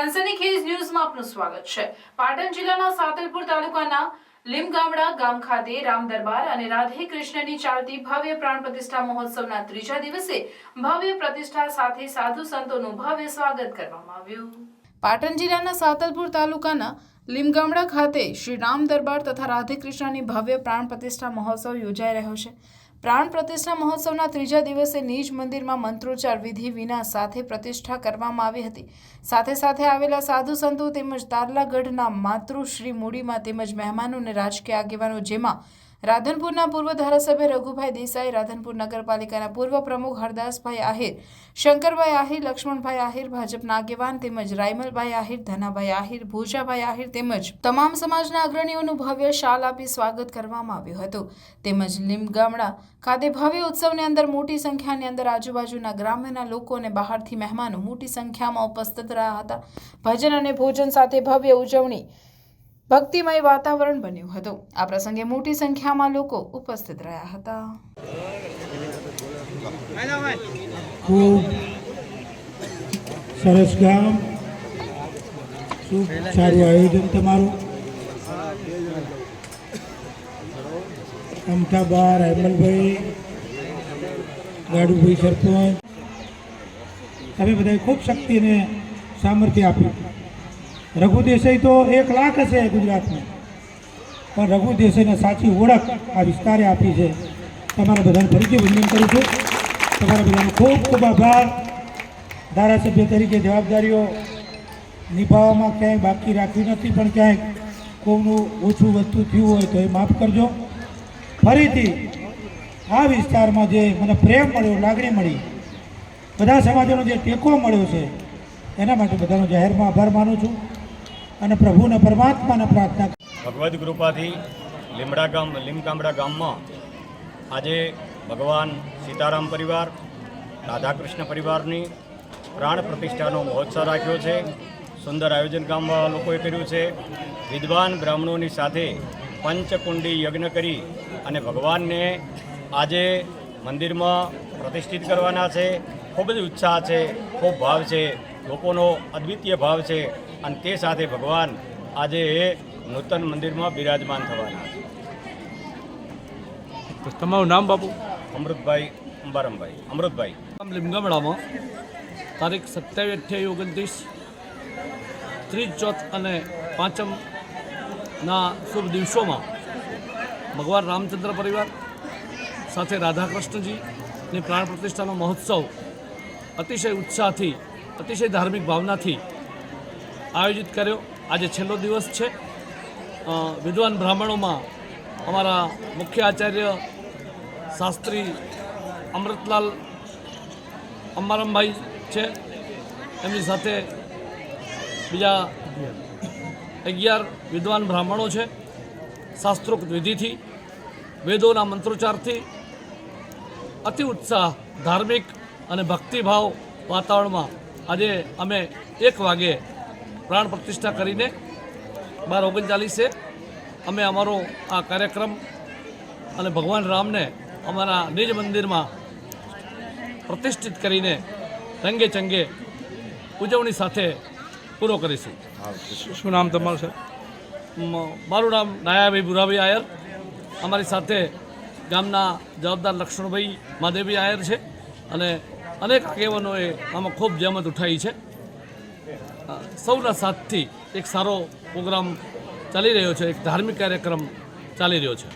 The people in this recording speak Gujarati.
સનસનીખેજ ન્યૂઝમાં આપનું સ્વાગત છે. પાટણ જિલ્લાના સાતલપુર તાલુકાના લીમગામડા ગામ ખાતે રામ દરબાર અને રાધે કૃષ્ણની ચાલતી ભવ્ય પ્રાણ પ્રતિષ્ઠા મહોત્સવના ત્રીજા દિવસે ભવ્ય પ્રતિષ્ઠા સાથે સાધુ સંતોનું ભવ્ય સ્વાગત કરવામાં આવ્યું. પાટણ જિલ્લાના સાતલપુર તાલુકાના લીમગામડા ખાતે શ્રી રામ દરબાર તથા રાધે કૃષ્ણની ભવ્ય પ્રાણ પ્રતિષ્ઠા મહોત્સવ યોજાઈ રહ્યો છે. પ્રાણ પ્રતિષ્ઠા મહોત્સવના ત્રીજા દિવસે નિજ મંદિરમાં મંત્રોચ્ચાર વિધિ વિના સાથે પ્રતિષ્ઠા કરવામાં આવી હતી. સાથે સાથે આવેલા સાધુ સંતો તેમજ તારલાગઢના માતૃશ્રી મૂડીમાં તેમજ મહેમાનો અને રાજકીય આગેવાનો જેમાં રાધનપુરના પૂર્વ ધારાસભ્ય રઘુભાઈ દેસાઈ, રાધનપુર નગરપાલિકાના પૂર્વ પ્રમુખ હરદાસભાઈ આહિર, શંકરભાઈ આહિર, લક્ષ્મણભાઈ આહિર, ભાજપના આગેવાન તેમજ રાયમલભાઈ આહિર, ધનાભાઈ આહિર, ભોજાભાઈ આહિર તેમજ તમામ સમાજના અગ્રણીઓનું ભવ્ય શાલ આપી સ્વાગત કરવામાં આવ્યું હતું. તેમજ લીમગામડા ખાતે ભવ્ય ઉત્સવની અંદર મોટી સંખ્યાની અંદર આજુબાજુના ગ્રામ્યના લોકો અને બહારથી મહેમાનો મોટી સંખ્યામાં ઉપસ્થિત રહ્યા હતા. ભજન અને ભોજન સાથે ભવ્ય ઉજવણી ભક્તિમય વાતાવરણ બન્યું હતું. આ પ્રસંગે મોટી સંખ્યામાં લોકો ઉપસ્થિત રહ્યા હતા. સરસ ગામ. ખૂબ સારું આયોજન તમારું. અમથાબા રાયમલભાઈ ગાડુભાઈ સરપંચ. તમે બધાએ ખૂબ શક્તિને સામર્થ્ય આપ્યું. રઘુ દેસાઈ તો એક લાખ હશે ગુજરાતમાં. પણ રઘુ દેસાઈને સાચી ઓળખ આ વિસ્તારે આપી છે. તમારા બધાને ફરીથી વંદન કરું છું. તમારા બધાનો ખૂબ ખૂબ આભાર. ધારાસભ્ય તરીકે જવાબદારીઓ નિભાવવામાં ક્યાંય બાકી રાખવી નથી, પણ ક્યાંય કોઈનું ઓછું વધતું થયું હોય તો એ માફ કરજો. ફરીથી આ વિસ્તારમાં જે મને પ્રેમ મળ્યો, લાગણી મળી, બધા સમાજોનો જે ટેકો મળ્યો છે, એના માટે બધાનો જાહેરમાં આભાર માનું છું. અને પ્રભુને પરમાત્માને પ્રાર્થના ભગવદ્ કૃપાથી લીમડા ગામ લીમગામડા ગામમાં આજે ભગવાન સીતારામ પરિવાર, રાધાકૃષ્ણ પરિવારની પ્રાણ પ્રતિષ્ઠાનો મહોત્સવ રાખ્યો છે. સુંદર આયોજન ગામમાં લોકોએ કર્યું છે. વિદ્વાન બ્રાહ્મણોની સાથે પંચકુંડી યજ્ઞ કરી અને ભગવાનને આજે મંદિરમાં પ્રતિષ્ઠિત કરવાના છે. ખૂબ જ ઉત્સાહ છે, ખૂબ ભાવ છે, લોકોનો અદ્વિતીય ભાવ છે. અને તે સાથે ભગવાન આજે એ નૂતન મંદિરમાં બિરાજમાન થવાના છે. તમારું નામ બાપુ? અમૃતભાઈ અંબારમભાઈ. અમૃતભાઈ. ગામ લીમગામડામાં તારીખ સત્યાવીસ અઠ્યાવીસ ઓગણત્રીસ ત્રીસ ચોથ અને પાંચમના શુભ દિવસોમાં ભગવાન રામચંદ્ર પરિવાર સાથે રાધાકૃષ્ણજીની પ્રાણ પ્રતિષ્ઠાનો મહોત્સવ અતિશય ઉત્સાહથી અતિશય ધાર્મિક ભાવનાથી આયોજિત કર્યો. આજે છેલ્લો દિવસ છે. વિદ્વાન બ્રાહ્મણોમાં અમારા મુખ્ય આચાર્ય શાસ્ત્રી અમૃતલાલ અંબારામભાઈ છે. એમની સાથે બીજા અગિયાર વિદ્વાન બ્રાહ્મણો છે. શાસ્ત્રોક્ત વિધિથી, વેદોના મંત્રોચ્ચારથી અતિ ઉત્સાહ, ધાર્મિક અને ભક્તિભાવ વાતાવરણમાં આજે અમે એક વાગે પ્રાણ પ્રતિષ્ઠા કરીને બાર ઓગણચાલીસે અમે અમારો આ કાર્યક્રમ અને ભગવાન રામને અમારા નિજ મંદિરમાં પ્રતિષ્ઠિત કરીને રંગે ચંગે ઉજવણી સાથે પૂરો કરીશું. શું નામ તમારું સર મારું નામ નાયાભાઈ ભુરાભાઈ આયર. અમારી સાથે ગામના જવાબદાર લક્ષ્મણભાઈ મહાદેવભાઈ આયર છે અને અનેક આગેવાનોએ આમાં ખૂબ જહેમત ઉઠાવી છે. સૌના સાથથી એક સારો પ્રોગ્રામ ચાલી રહ્યો છે એક ધાર્મિક કાર્યક્રમ ચાલી રહ્યો છે.